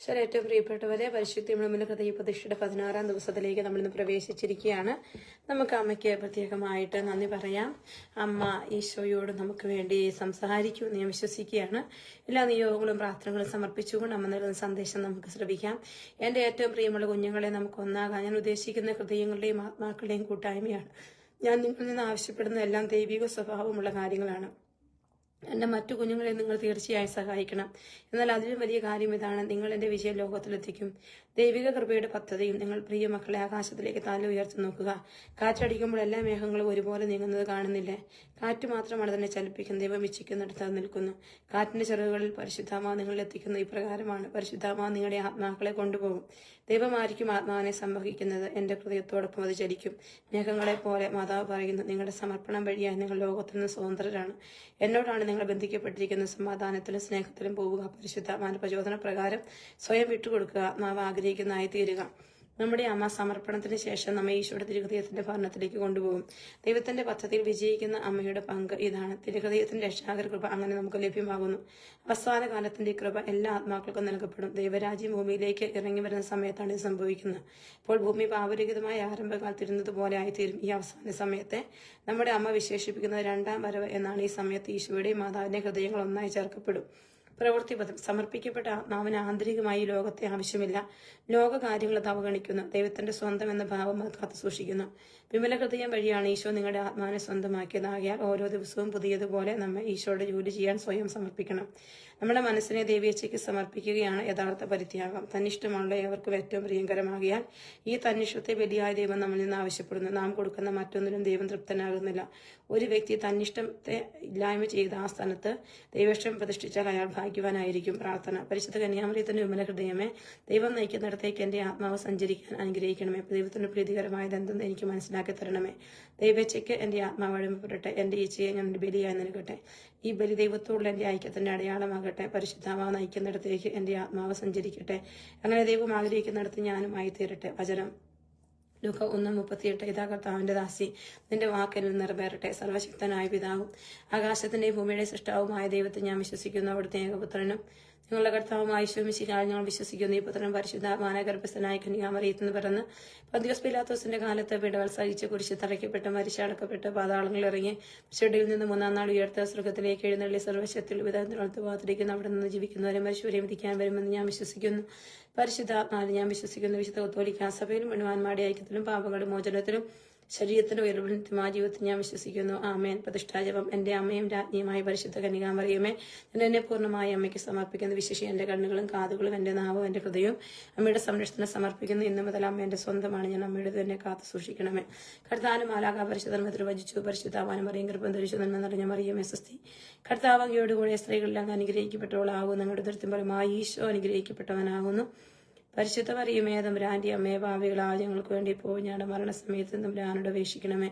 ശരി ഏറ്റവും പ്രിയപ്പെട്ടവരെ പരിശുദ്ധി മുഴുവൻ ഹൃദയ പ്രതിഷ്ഠയുടെ പതിനാറാം ദിവസത്തിലേക്ക് നമ്മൾ ഇന്ന് പ്രവേശിച്ചിരിക്കുകയാണ്. നമുക്ക് അമ്മയ്ക്ക് പ്രത്യേകമായിട്ട് നന്ദി പറയാം. അമ്മ ഈശോയോട് നമുക്ക് വേണ്ടി സംസാരിക്കുമെന്ന് ഞാൻ വിശ്വസിക്കുകയാണ്. എല്ലാ നിയോഗങ്ങളും പ്രാർത്ഥനകളും സമർപ്പിച്ചുകൊണ്ട് അമ്മ നൽകുന്ന സന്ദേശം നമുക്ക് ശ്രമിക്കാം എന്റെ ഏറ്റവും പ്രിയമുള്ള കുഞ്ഞുങ്ങളെ നമുക്ക് ഒന്നാകാൻ ഞാൻ ഉദ്ദേശിക്കുന്ന ഹൃദയങ്ങളുടെയും ആത്മാക്കളുടെയും കൂട്ടായ്മയാണ്. ഞാൻ നിങ്ങളിൽ നിന്ന് ആവശ്യപ്പെടുന്ന എല്ലാം ദൈവിക സ്വഭാവമുള്ള കാര്യങ്ങളാണ്. എന്റെ മറ്റു കുഞ്ഞുങ്ങളെ നിങ്ങൾ തീർച്ചയായും സഹായിക്കണം. എന്നാൽ അതിലും വലിയ കാര്യം ഇതാണ്. നിങ്ങൾ എന്റെ വിജയം ലോകത്തിലെത്തിക്കും ദൈവിക കൃപയുടെ പദ്ധതിയും നിങ്ങൾ പ്രിയ മക്കളെ ആകാശത്തിലേക്ക് തല ഉയർത്തി നോക്കുക. കാറ്റടിക്കുമ്പോൾ എല്ലാ മേഘങ്ങളും ഒരുപോലെ നീങ്ങുന്നത് കാണുന്നില്ലേ. കാറ്റ് മാത്രമാണ് തന്നെ ചലിപ്പിക്കുന്നത് ദൈവം ഇച്ഛിക്കുന്നിടത്ത് നിൽക്കുന്നു. കാറ്റിന്റെ ചെറുകളിൽ പരിശുദ്ധാമാ നിങ്ങൾ എത്തിക്കുന്ന ഇപ്രകാരമാണ്. പരിശുദ്ധാമാ നിങ്ങളുടെ ആത്മാക്കളെ കൊണ്ടുപോകും. ദൈവമായിരിക്കും ആത്മാവിനെ സംവഹിക്കുന്നത്. എന്റെ ഹൃദയത്തോടൊപ്പം അത് ചലിക്കും. മേഘങ്ങളെ പോലെ മാതാവ് പറയുന്നു നിങ്ങളുടെ സമർപ്പണം വഴിയായി നിങ്ങൾ ലോകത്തിൽ നിന്ന് സ്വതന്ത്രരാണ്. എന്നോടാണ് നിങ്ങൾ ബന്ധിക്കപ്പെട്ടിരിക്കുന്ന സമാധാനത്തിലും സ്നേഹത്തിലും പോവുക. പരിശുദ്ധാമാന പ്രചോദന പ്രകാരം സ്വയം വിട്ടുകൊടുക്കുക. ആത്മാവ് ആഗ്രഹിക്കുന്നതായി തീരുക. നമ്മുടെ അമ്മ സമർപ്പണത്തിന് ശേഷം നമ്മെ ഈശോയുടെ തിരുഹൃദയത്തിന്റെ ഭരണത്തിലേക്ക് കൊണ്ടുപോകും. ദൈവത്തിന്റെ പദ്ധതിയിൽ വിജയിക്കുന്ന അമ്മയുടെ പങ്ക് ഇതാണ്. തിരുഹൃദയത്തിന്റെ രക്ഷാകര കൃപ അങ്ങനെ നമുക്ക് ലഭ്യമാകുന്നു. അവസാന കാലത്തിന്റെ കൃപ എല്ലാ ആത്മാക്കൾക്കും നൽകപ്പെടും. ദൈവരാജ്യം ഭൂമിയിലേക്ക് ഇറങ്ങി വരുന്ന സമയത്താണ് ഇത് സംഭവിക്കുന്നത്. ഇപ്പോൾ ഭൂമി പാവരഹിതമായ ആരംഭകാലത്തിരുന്നത് പോലെ ആയിത്തീരും. ഈ അവസാന സമയത്തെ നമ്മുടെ അമ്മ വിശേഷിപ്പിക്കുന്ന രണ്ടാം വരവ് എന്നാണ് ഈ സമയത്ത് ഈശോയുടെയും മാതാവിന്റെ ഹൃദയങ്ങൾ ഒന്നായി ചേർക്കപ്പെടും. പ്രവൃത്തിപഥം സമർപ്പിക്കപ്പെട്ട ആത്മാവിന് ആന്തരികമായി ലോകത്തെ ആവശ്യമില്ല. ലോക കാര്യങ്ങൾ അത് അവഗണിക്കുന്നു. ദൈവത്തിന്റെ സ്വന്തം എന്ന ഭാവം അത് കാത്തു സൂക്ഷിക്കുന്നു. വിമല ഹൃദയം വഴിയാണ് ഈശോ നിങ്ങളുടെ ആത്മാവിനെ സ്വന്തമാക്കിയത്. ആകിയാൽ ഓരോ ദിവസവും പുതിയതുപോലെ നമ്മൾ ഈശോയുടെ ജോലി ചെയ്യാൻ സ്വയം സമർപ്പിക്കണം. നമ്മുടെ മനസ്സിനെ ദേവിയച്ചയ്ക്ക് സമർപ്പിക്കുകയാണ് യഥാർത്ഥ പരിത്യാഗം. തന്നിഷ്ടമുള്ള ഏവർക്കും ഏറ്റവും പ്രിയങ്കരമാകിയാൽ ഈ തന്നിഷ്ടത്തെ ബലിയായ ദൈവം നമ്മളിൽ നിന്ന് ആവശ്യപ്പെടുന്നു. നാം കൊടുക്കുന്ന മറ്റൊന്നിനും ദൈവം തൃപ്തനാകുന്നില്ല. ഒരു വ്യക്തി തന്നിഷ്ടത്തെ ഇല്ലായ്മ ചെയ്ത ആ സ്ഥാനത്ത് ദൈവേഷ്ടം പ്രതിഷ്ഠിച്ചാൽ അയാൾ ഭാഗ്യവാനായിരിക്കും പ്രാർത്ഥന. പരിശുദ്ധ കന്യാമറിയത്തിന്റെ വിമല ഹൃദയമേ ദൈവം നയിക്കുന്നിടത്തേക്ക് എന്റെ ആത്മാവ് സഞ്ചരിക്കാൻ അനുഗ്രഹിക്കണമേ. ദൈവത്തിന് പ്രീതികരമായത് എന്തെന്ന് എനിക്ക് മനസ്സിലാക്കി തരണമേ. ദൈവച്ചയ്ക്ക് എന്റെ ആത്മാവ് അഴിമപ്പെടട്ടെ എന്റെ ഈച്ചയെ ഞാൻ ബലിയായി നൽകട്ടെ. ഈ ബലി ദൈവത്തോടുള്ള എന്റെ ഐക്യത്തിന്റെ അടയാളമാകട്ടെ. പരിശുദ്ധാവാ നയിക്കുന്നിടത്തേക്ക് എന്റെ ആത്മാവ് സഞ്ചരിക്കട്ടെ. അങ്ങനെ ദൈവം ആഗ്രഹിക്കുന്നിടത്ത് ഞാനും ആയിത്തീരട്ടെ. വചനം. ലൂക്ക ഒന്ന് മുപ്പത്തിയെട്ട് ഇതാ കർത്താവിന്റെ ദാസി. നിന്റെ വാക്കിൽ നിറവേറട്ടെ. സർവശക്തനായ പിതാവും ആകാശത്തിന്റെ ഭൂമിയുടെ സൃഷ്ടാവുമായ ദൈവത്തെ ഞാൻ വിശ്വസിക്കുന്നു അവിടുത്തെ ഏകപുത്രനും നിങ്ങളുടെ കർത്താവുമായ ശോമിശിക്കാൽ ഞങ്ങൾ വിശ്വസിക്കുന്നു. ഈ പുത്രൻ പരിശുദ്ധ മാനഗർഭസ്ഥനായ കന്യാമറിയത്തെന്ന് പറഞ്ഞ് പന്തിയോസ് പിലാത്തോസിന്റെ കാലത്ത് വിടവൽ സഹിച്ച് കുരിശ് തറയ്ക്കപ്പെട്ട് മരിച്ചടക്കപ്പെട്ട് പാതാളങ്ങളിൽ ഇറങ്ങി ചെടിയിൽ നിന്ന് മൂന്നാം നാൾ ഉയർത്ത സ്വർഗത്തിലേക്ക് എഴുന്നള്ളി സർവശക്തിയിൽ വിധത്തിനടുത്ത് പാത്തിരിക്കുന്ന അവിടെ നിന്ന് ജീവിക്കുന്നവരെ മരിശൂരെ വിധിക്കാൻ വരുമെന്ന് ഞാൻ വിശ്വസിക്കുന്നു. പരിശുദ്ധാത്മാവിൽ ഞാൻ വിശ്വസിക്കുന്നു. വിശുദ്ധ ഒത്തോലിക്കാൻ സഭയിലും മണുവാന്മാരുടെ ഐക്യത്തിലും പാപങ്ങളുടെ മോചനത്തിലും ശരീരത്തിന്റെ മാ ജീവിതത്തിൽ ഞാൻ വിശ്വസിക്കുന്നു. ആമേൻ. പ്രതിഷ്ഠാജപം എന്റെ അമ്മയും രാജ്ഞിയുമായ പരിശുദ്ധ കന്യകാമറിയമേ ഞാൻ എന്നെ പൂർണമായി അമ്മയ്ക്ക് സമർപ്പിക്കുന്നു. വിശേഷി എന്റെ കണ്ണുകളും കാതുകളും എന്റെ നാവും എന്റെ ഹൃദയവും അമ്മയുടെ സംരക്ഷണം സമർപ്പിക്കുന്നു. ഇന്നു മുതൽ അമ്മ എന്റെ സ്വന്തമാണ്. ഞാൻ അമ്മയുടെ തന്നെ കാത്തു സൂക്ഷിക്കണമേ. കർത്താനും മാലാക പരിശുദ്ധർമ്മ വജിച്ചു പരിശുദ്ധാവാനും അറിയും കൃപം ധരിച്ചു നന്മ നിറഞ്ഞ മറിയമേ സ്വസ്തി. കർത്താവ് അങ്ങയോട് കൂടെ സ്ത്രീകളെല്ലാം അനുഗ്രഹിക്കപ്പെട്ടവളാകുന്നു. ഞങ്ങളുടെ ദൃത്യപരമായി ഈശോ അനുഗ്രഹിക്കപ്പെട്ടവനാകുന്നു. പരിശുദ്ധ മറിയമേ തമ്പുരാന്റെ അമ്മയെ ഭാവികളാ ഞങ്ങൾക്ക് വേണ്ടി പോയി ഞങ്ങളുടെ മരണസമയത്ത് തമ്പുരാനോട് അപേക്ഷിക്കണമേ.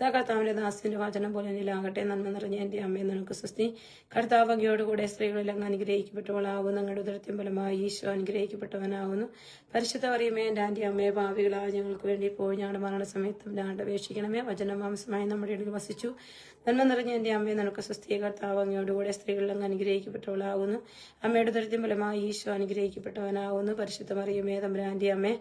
ഇതാ കർത്താവിന്റെ ദാസിന്റെ വചനം പോലെ എന്നിലാകട്ടെ നന്മ നിറഞ്ഞ എന്റെ അമ്മയെ നിനക്ക് സ്വസ്തി. കർത്താവ് സ്ത്രീകളെല്ലാം അനുഗ്രഹിക്കപ്പെട്ടവളാകുന്നു. നിങ്ങളുടെ ഉദരത്തിൻ ഫലമായി ഈശോ അനുഗ്രഹിക്കപ്പെട്ടവനാകുന്നു. പരിശുദ്ധ മറിയമേ എന്റെ ആന്റി അമ്മയെ ഭാവികളായ ഞങ്ങൾക്ക് വേണ്ടി പോയി ഞങ്ങളുടെ മരണസമയത്തും തമ്പുരാനോട് അപേക്ഷിക്കണമേ. വചനമാംസമായി നമ്മുടെ ഇടയിൽ വസിച്ചു. നന്മ നിറഞ്ഞ എന്റെ അമ്മയെ നിനക്ക് സ്വസ്തി. കർത്താവ് അങ്ങയോടുകൂടെ സ്ത്രീകളിലും അനുഗ്രഹിക്കപ്പെട്ടവളാകുന്നു. അമ്മയുടെ ദരിദ്രം ഫലമായി ഈശോ അനുഗ്രഹിക്കപ്പെട്ടവനാകുന്നു. പരിശുദ്ധ മറിയമേ തമ്പുരാന്റെ അമ്മേ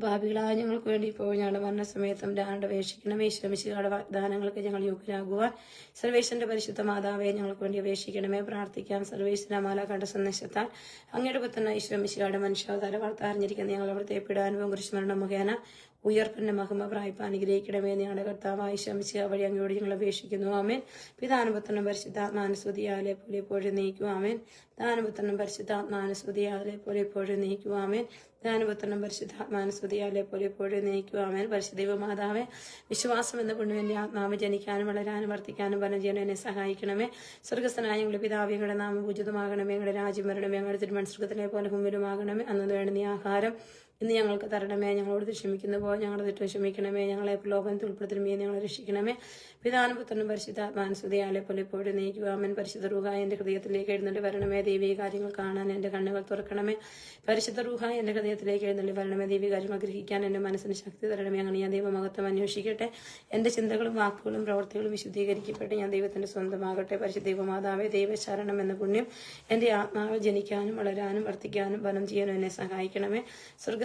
ഭാവികളായ ഞങ്ങൾക്ക് വേണ്ടി ഇപ്പോൾ ഞങ്ങളുടെ മരണസമയത്തും രാണ്ട് അപേക്ഷിക്കണമേ ശ്രമിച്ചുകളുടെ വാഗ്ദാനങ്ങൾക്ക് ഞങ്ങൾ യോഗ്യരാകുവാൻ സർവേശ്വരന്റെ പരിശുദ്ധ മാതാവെ ഞങ്ങൾക്ക് വേണ്ടി അപേക്ഷിക്കണമേ. പ്രാർത്ഥിക്കാം. സർവേശ്വര മാല കണ്ട സന്ദേശത്താൽ അങ്ങയുടെ പുത്രനായി ശ്രമിച്ചുകളുടെ മനുഷ്യാവതാര വാർത്ത അറിഞ്ഞിരിക്കുന്ന ഞങ്ങൾ അവിടുത്തെ പിടാനുഭവം കുരിശുമരണം മുഖേന ഉയർപ്പിന്റെ മഹിമ പ്രായ്പ അനുഗ്രഹിക്കണമേ ഞങ്ങളുടെ കർത്താവായി ശ്രമിച്ച് വഴി അങ്ങോട്ട് ഞങ്ങൾ അപേക്ഷിക്കുന്നു. ആമേൻ. പിതാനുപുത്രനും പരിശുദ്ധാത്മാനുസ്തുതിയാലെ പോലെ എപ്പോഴും നീക്കുവാമേൻ ആമേൻ. ദാനപുത്രനും പരിശുദ്ധാത്മാനുസ്തുതിയാലെ പോലെ എപ്പോഴും നീക്കും ആമേൻ ദാനപുത്രനും പരിശുദ്ധാത്മാനുസ്തുതിയാലെ പോലെ എപ്പോഴും നയിക്കുവാമേൽ പരിശുദ്ധൈവ മാതാവേ വിശ്വാസം എന്ന പുണ്യന്റെ ആത്മാവ് ജനിക്കാനും വളരാനും വർദ്ധിക്കാനും ചെയ്യാനും എന്നെ സഹായിക്കണമേ. സ്വർഗസ്ഥനായ ഞങ്ങളുടെ പിതാവ് ഞങ്ങളുടെ നാമം പൂജിതമാകണമേ. ഞങ്ങളുടെ രാജ്യം വരണമേ. ഞങ്ങളുടെ തിരുമൺ സ്വർഗത്തിലെ പോലെ മുമ്പിലുമാകണമേ. അന്നത് വേണ്ടുന്ന ആഹാരം ഇന്ന് ഞങ്ങൾക്ക് തരണമേ ഞങ്ങളോട് ക്ഷമിക്കുന്ന. പോലെ ഞങ്ങളുടെ തെറ്റ് ക്ഷമിക്കണമേ ഞങ്ങളെ ലോകം ഉൾപ്പെടുത്തണമേ ഞങ്ങളെ രക്ഷിക്കണമേ. പിതാനും പുത്രനും പരിശുദ്ധാത്മാനുസ്തുതിയാലെ പോലെ ഇപ്പോഴും നീക്കുവാമൻ പരിശുദ്ധ റൂഹ എന്റെ ഹൃദയത്തിലേക്ക് എഴുന്നള്ളി വരണമേ ദൈവീക കാര്യങ്ങൾ കാണാൻ എന്റെ കണ്ണുകൾ തുറക്കണമേ. പരിശുദ്ധ റൂഹ എന്റെ ഹൃദയത്തിലേക്ക് എഴുന്നള്ളി വരണമേ ദൈവീക കാര്യങ്ങൾ ഗ്രഹിക്കാൻ എന്റെ മനസ്സിന് ശക്തി തരണമേ. അങ്ങനെ ഞാൻ ദൈവമഹത്വം അന്വേഷിക്കട്ടെ. എന്റെ ചിന്തകളും വാക്കുകളും പ്രവർത്തികളും വിശുദ്ധീകരിക്കപ്പെട്ട് ഞാൻ ദൈവത്തിന്റെ സ്വന്തമാകട്ടെ. പരിശുദ്ധ ദൈവമാതാവേ ദൈവശരണം എന്ന പുണ്യം എന്റെ ആത്മാവ് ജനിക്കാനും വളരാനും വർദ്ധിക്കാനും വനം ചെയ്യാനും എന്നെ സഹായിക്കണമേ.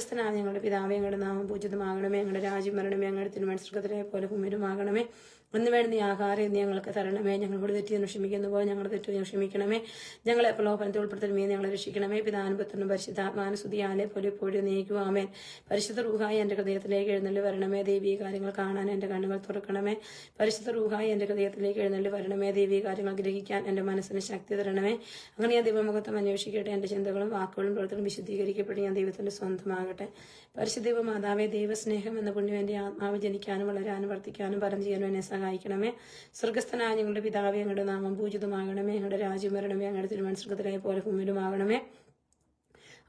സ്വർഗസ്ഥനായ ഞങ്ങളുടെ പിതാവ് ഞങ്ങളുടെ നാമം പൂജിതമാകണമേ. ഞങ്ങളുടെ രാജ്യം വരണമേ. ഞങ്ങളുടെ തിരുമൺ സ്വർഗത്തിലെ പോലെ ഭൂമിയിലുമാകണമേ. ഒന്ന് വേണ്ട നീ ആഹാരം എന്ന് ഞങ്ങൾക്ക് തരണമേ. ഞങ്ങളോട് തെറ്റിയെന്ന് ക്ഷമിക്കുന്ന. പോലെ ഞങ്ങളുടെ തെറ്റു ക്ഷമിക്കണമേ. ഞങ്ങളെ പ്രലോഭനത്തെ ഉൾപ്പെടുത്തണമേ ഞങ്ങളെ രക്ഷിക്കണമേ. പിതാനുപത്രനും പരിശുദ്ധാത്മാനുസുതിയാലെ പോലെ എപ്പോഴും നീക്കുവാമേ പരിശുദ്ധ റൂഹായി എന്റെ ഹൃദയത്തിലേക്ക് എഴുന്നള്ളി വരണമേ. ദേവീ കാര്യങ്ങൾ കാണാൻ എന്റെ കണ്ണുകൾ തുറക്കണമേ. പരിശുദ്ധ റൂഹായി എന്റെ ഹൃദയത്തിലേക്ക് എഴുന്നള്ളി വരണമേ. ദേവീ കാര്യങ്ങൾ ഗ്രഹിക്കാൻ എന്റെ മനസ്സിന് ശക്തി തരണമേ. അങ്ങനെ ഞാൻ ദൈവമുഖത്വം അന്വേഷിക്കട്ടെ. എന്റെ ചിന്തകളും വാക്കുകളും പ്രവർത്തനം വിശുദ്ധീകരിക്കപ്പെട്ട് ഞാൻ ദൈവത്തിന്റെ സ്വന്തമാകട്ടെ. പരിശുദ്ധ മാതാവേ ദൈവസ്നേഹം എന്ന പുണ്യം എന്റെ ആത്മാവ് ജനിക്കാനും വളരാനും വർത്തിക്കാനും പരം ചെയ്യാനും എന്നെ സഹായിക്കണമേ സ്വർഗസ്ഥനായ ഞങ്ങളുടെ പിതാവേ ഞങ്ങളുടെ നാമം പൂജിതമാകണമേ. ഞങ്ങളുടെ രാജ്യം വരണമേ. ഞങ്ങളുടെ തിരുവനന്തപുരത്തിലായ പോലെ ഭൂമിയിലുമാകണമേ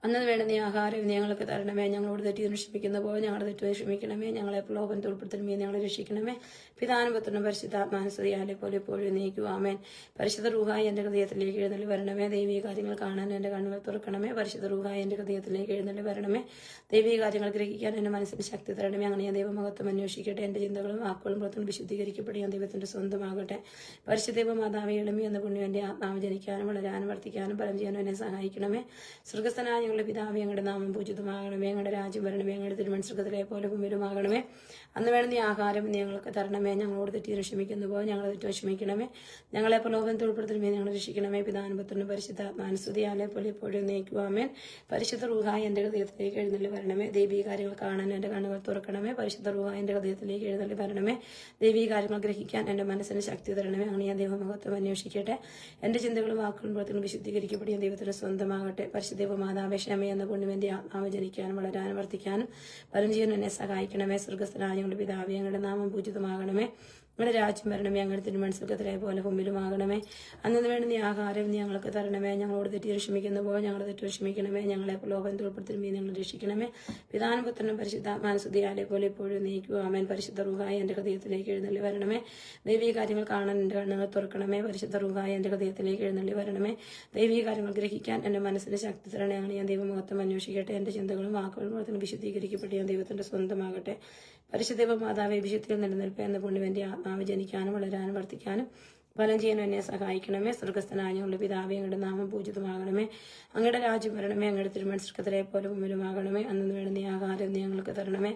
അന്നത് വേണ്ട നീ ആഹാരം ഞങ്ങൾക്ക് തരണമേ. ഞങ്ങളോട് തെറ്റി ക്ഷമിക്കുന്ന പോലെ ഞങ്ങളുടെ തെറ്റുമായി ക്ഷമിക്കണമേ. ഞങ്ങളെ പ്രലോഭനത്തിൽ ഉൾപ്പെടുത്തണമേ. ഞങ്ങളെ രക്ഷിക്കണമേ. പിതാനുപത്രനും പരിശുദ്ധാത്മാനസ്തുതിയാലെ പോലെ എപ്പോഴും നീക്കുവാമേൻ പരിശുദ്ധ റൂഹായി എന്റെ ഹൃദയത്തിലേക്ക് എഴുന്നള്ളി വരണമേ. ദൈവീ കാര്യങ്ങൾ കാണാൻ എന്റെ കണ്ണുകൾ തുറക്കണമേ. പരിശുദ്ധ റൂഹായി എന്റെ ഹൃദയത്തിലേക്ക് എഴുന്നള്ളി വരണമേ. ദൈവീ കാര്യങ്ങൾ ഗ്രഹിക്കാൻ എന്റെ മനസ്സിന് ശക്തി തരണമേ. അങ്ങനെ ഞാൻ ദൈവമഹത്വം അന്വേഷിക്കട്ടെ. എന്റെ ചിന്തകളും വാക്കുകളും പുറത്തും വിശുദ്ധീകരിക്കപ്പെട്ട് ഞാൻ ദൈവത്തിന്റെ സ്വന്തമാകട്ടെ. പരിശുദ്ധ മാതാവേ എളിമി എന്ന പുണ്യം എന്റെ ആത്മാവ് ജനിക്കാനും വളരാനും വർദ്ധിക്കാനും പരം ചെയ്യാനും എന്നെ സഹായിക്കണമേ. സ്വർഗസ്ഥനായ ഞങ്ങളുടെ പിതാവ് ഞങ്ങളുടെ നാമം പൂജിതമാകണമേ. ഞങ്ങളുടെ രാജ്യം വരണമേ. ഞങ്ങളുടെ തിരുമനസ്കൃതരെ പോലെ ഭൂമിയിലുമാകണമേ അന്ന് വേണം നീ ആഹാരം ഞങ്ങൾക്ക് തരണമേ. ഞങ്ങളോട് തെറ്റി ക്ഷമിക്കുന്ന പോലെ ഞങ്ങളെ തെറ്റോ ക്ഷമിക്കണമേ ഞങ്ങളെ പ്രലോഭനത്തിൽ ഉൾപ്പെടുത്തണമേ. ഞങ്ങൾ രക്ഷിക്കണമേ. പിതാനുപത്തിന് പരിശുദ്ധ മാനസുതിയാലെ പോലെ എപ്പോഴും നയിക്കുവാമേൻ പരിശുദ്ധ റൂഹായി എന്റെ ഹൃദയത്തിലേക്ക് എഴുന്നള്ളി വരണമേ. ദൈവീ കാര്യങ്ങൾ കാണാൻ എന്റെ കണ്ണുകൾ തുറക്കണമേ. പരിശുദ്ധ റൂഹായി എന്റെ ഹൃദയത്തിലേക്ക് എഴുന്നള്ളി വരണമേ. ദൈവീ കാര്യങ്ങൾ ഗ്രഹിക്കാൻ എന്റെ മനസ്സിന് ശക്തി തരണമേ. അങ്ങനെ ഞാൻ ദൈവമഹത്വം അന്വേഷിക്കട്ടെ. എന്റെ ചിന്തകളും വാക്കുകളും പ്രവർത്തനങ്ങളും വിശുദ്ധീകരിക്കപ്പെടുകയും ദൈവത്തിന് സ്വന്തമാകട്ടെ. പരിശുദ്ധ മാതാവേ ക്ഷമ എന്ന പുണ്യമെന്റെ ആത്മാവ് ജനിക്കാനും വളരാനും വർദ്ധിക്കാനും പരം എന്നെ സഹായിക്കണമേ. സ്വർഗസ്ഥനായ ഞങ്ങളുടെ പിതാവ് ഞങ്ങളുടെ നാമം പൂജിതമാകണമേ. ഞങ്ങളുടെ രാജ്യം വരണമേ ഞങ്ങളുടെ തിരുമനസ്സുഖത്തിലെ പോലെ ഭൂമിയിലുമാകണമേ. അന്നു വേണ്ട നീ ആഹാരം ഞങ്ങൾക്ക് തരണമേ. ഞങ്ങളോട് തെറ്റി ക്ഷമിക്കുന്ന പോലെ ഞങ്ങളുടെ തെറ്റി ക്ഷമിക്കണമേ ഞങ്ങളെ ലോകം ഉൾപ്പെടുത്തണമേ ഞങ്ങൾ രക്ഷിക്കണമേ. പിതാനുപുത്രനും പരിശുദ്ധ മാനസുതിയാലെ പോലെ ഇപ്പോഴും നീക്കുക ആമേൻ. പരിശുദ്ധ റുഹായ എന്റെ ഹൃദയത്തിലേക്ക് എഴുന്നള്ളി വരണമേ. ദൈവീ കാര്യങ്ങൾ കാണാൻ എന്റെ കണ്ണുകൾ തുറക്കണമേ. പരിശുദ്ധ റുഹായ എന്റെ ഹൃദയത്തിലേക്ക് എഴുന്നള്ളി വരണമേ. ദൈവീ കാര്യങ്ങൾ ഗ്രഹിക്കാൻ എന്റെ മനസ്സിന് ശക്തി തരണേ. ഞാൻ ദൈവമുഖത്വം അന്വേഷിക്കട്ടെ. എന്റെ ചിന്തകളും വാക്കുകളും പ്രവർത്തനം വിശുദ്ധീകരിക്കപ്പെട്ട്. ഞാൻ ദൈവത്തിന്റെ സ്വന്തമാകട്ടെ. പരിശുദ്ധ മാതാവെ വിശുദ്ധിയിൽ നിലനിൽപ്പ് എന്ന പുണ്യവന്റെ ആത്മാവ് ജനിക്കാനും വളരാനും വർദ്ധിക്കാനും ഫലം ചെയ്യാനും എന്നെ സഹായിക്കണമേ. സ്വർഗസ്ഥനായ ഞങ്ങളുടെ അങ്ങയുടെ നാമം പൂജിതമാകണമേ. അങ്ങയുടെ രാജ്യം വരണമേ. അങ്ങയുടെ തിരുമനസ്കത്തിലെ പോലെ മുമ്പിലുമാകണമേ അന്നു വേണ്ട നീ ആഹാരം ഞങ്ങൾക്ക് തരണമേ.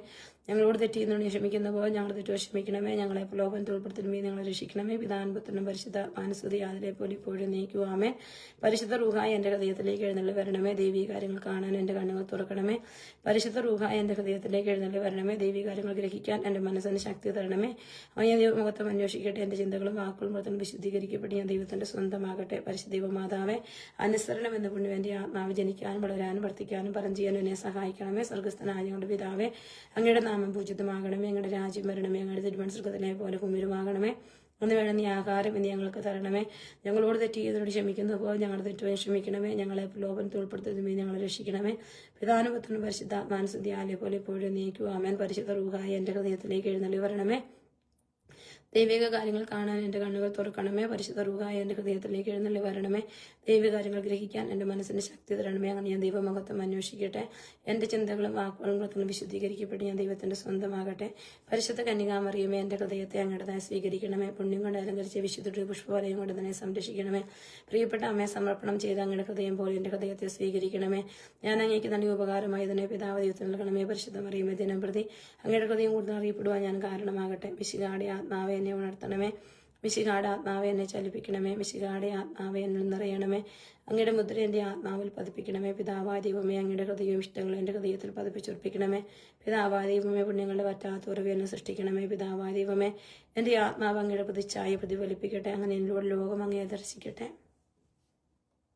ഞങ്ങളോട് തെറ്റിയെന്നു ക്ഷമിക്കുന്ന പോലെ ഞങ്ങൾ തെറ്റോ ക്ഷമിക്കണമേ. ഞങ്ങളെ ലോകം ഉൾപ്പെടുത്തണമേ ഞങ്ങളെ രക്ഷിക്കണമേ. പിതാൻപുത്രനും പരിശുദ്ധ മാനസ്തുതി അതിലെ പോലെ ഇപ്പോഴും നീക്കുവാമേ പരിശുദ്ധ റൂഹായ എന്റെ ഹൃദയത്തിലേക്ക് എഴുന്നള്ളി വരണമേ. ദൈവീ കാര്യങ്ങൾ കാണാൻ എന്റെ കണ്ണുകൾ തുറക്കണമേ. പരിശുദ്ധ റൂഹായ എന്റെ ഹൃദയത്തിലേക്ക് എഴുന്നള്ളി വരണമേ. ദൈവീ കാര്യങ്ങൾ ഗ്രഹിക്കാൻ എന്റെ മനസ്സിന് ശക്തി തരണമേ. അങ്ങനെ ദൈവമുഖത്വം അന്വേഷിക്കട്ടെ. എന്റെ ചിന്തകളും വാക്കുകളും മുഖത്തും വിശുദ്ധീകരിക്കപ്പെട്ട് ഞാൻ ദൈവത്തിന്റെ സ്വന്തമാകട്ടെ. പരിശുദ്ധ ദൈവമാതാവേ അനുസരണം എന്ന പുണ്യം എന്റെ ആത്മാവ് ജനിക്കാനും വളരാനും വർദ്ധിക്കാനും പറഞ്ഞു ചെയ്യാനും എന്നെ സഹായിക്കണമേ. സ്വർഗസ്ഥനായ പിതാവേ അങ്ങയുടെ നാമം പൂജിതമാകണമേ. ഞങ്ങളുടെ രാജ്യം വരണമേ. ഞങ്ങളുടെ തിരുമനസ്കൃതനെ പോലെ ഭൂമിയിലുമാകണമേ. ഒന്ന് വേണം നീ ആഹാരം എന്ന് ഞങ്ങൾക്ക് തരണമേ. ഞങ്ങളോട് തെറ്റ് ചെയ്തോട് ക്ഷമിക്കുന്നത് പോലെ ഞങ്ങളുടെ തെറ്റുവാൻ ക്ഷമിക്കണമേ. ഞങ്ങളെ ലോപനത്തിൽ ഉൾപ്പെടുത്തുന്നതുമേ ഞങ്ങളെ രക്ഷിക്കണമേ. പിതാനുപത്രനും പരിശുദ്ധ മാനസുദ്ധി ആലെ പോലെ എപ്പോഴും നീക്കുക അമേൻ പരിശുദ്ധ റൂഹായി എന്റെ ഹൃദയത്തിലേക്ക് എഴുന്നള്ളി വരണമേ. ദൈവിക കാര്യങ്ങൾ കാണാൻ എന്റെ കണ്ണുകൾ തുറക്കണമേ പരിശുദ്ധ റൂഹായ എന്റെ ഹൃദയത്തിലേക്ക് എഴുന്നള്ളി വരണമേ. ദൈവിക കാര്യങ്ങൾ ഗ്രഹിക്കാൻ എന്റെ മനസ്സിന് ശക്തി തരണമേ. അങ്ങനെ ഞാൻ ദൈവമഹത്വം അന്വേഷിക്കട്ടെ. എന്റെ ചിന്തകളും വാക്കുകളും കൃത്യങ്ങളും വിശുദ്ധീകരിക്കപ്പെട്ട് ഞാൻ ദൈവത്തിന്റെ സ്വന്തമാകട്ടെ. പരിശുദ്ധ കന്യകാമറിയുമേ എന്റെ ഹൃദയത്തെ അങ്ങടതായി സ്വീകരിക്കണമേ. പുണ്യം കൊണ്ട് അലങ്കരിച്ച വിശുദ്ധയുടെ പുഷ്പവലയം കൊണ്ട് തന്നെ സംരക്ഷിക്കണമേ. പ്രിയപ്പെട്ട അമ്മയെ സമർപ്പണം ചെയ്ത് അങ്ങയുടെ ഹൃദയം പോലെ എന്റെ ഹൃദയത്തെ സ്വീകരിക്കണമേ. ഞാൻ അങ്ങേക്ക് തന്നെ ഉപകാരമായി തന്നെ പിതാവ് ദൈവത്തിൽ നൽകണമേ. പരിശുദ്ധമറിയുമേ ദിനം പ്രതി അങ്ങയുടെ ഹൃദയം കൂടുതൽ അറിയപ്പെടുവാൻ ഞാൻ കാരണമാകട്ടെ. വിശുദ്ധാടി ആത്മാവെ എന്നെ ഉണർത്തണമേ. മിശികാട് ആത്മാവെ എന്നെ ചലിപ്പിക്കണമേ. മിശികാടെ ആത്മാവെ എന്നിൽ നിറയണമേ. അങ്ങയുടെ മുദ്ര എന്റെ ആത്മാവിൽ പതിപ്പിക്കണമേ. പിതാവാദീപമേ അങ്ങയുടെ ഹൃദയവും ഇഷ്ടങ്ങളും എന്റെ ഹൃദയത്തിൽ പതിപ്പിച്ചുറപ്പിക്കണമേ. പിതാവാദീപമേ പുണ്യങ്ങളുടെ പറ്റാത്ത ഉറവ് എന്നെ സൃഷ്ടിക്കണമേ. പിതാവാദീപമേ എന്റെ ആത്മാവ് അങ്ങയുടെ പ്രതിച്ഛായ പ്രതിഫലിപ്പിക്കട്ടെ. അങ്ങനെ എന്നിലൂടെ ലോകം അങ്ങയെ ദർശിക്കട്ടെ.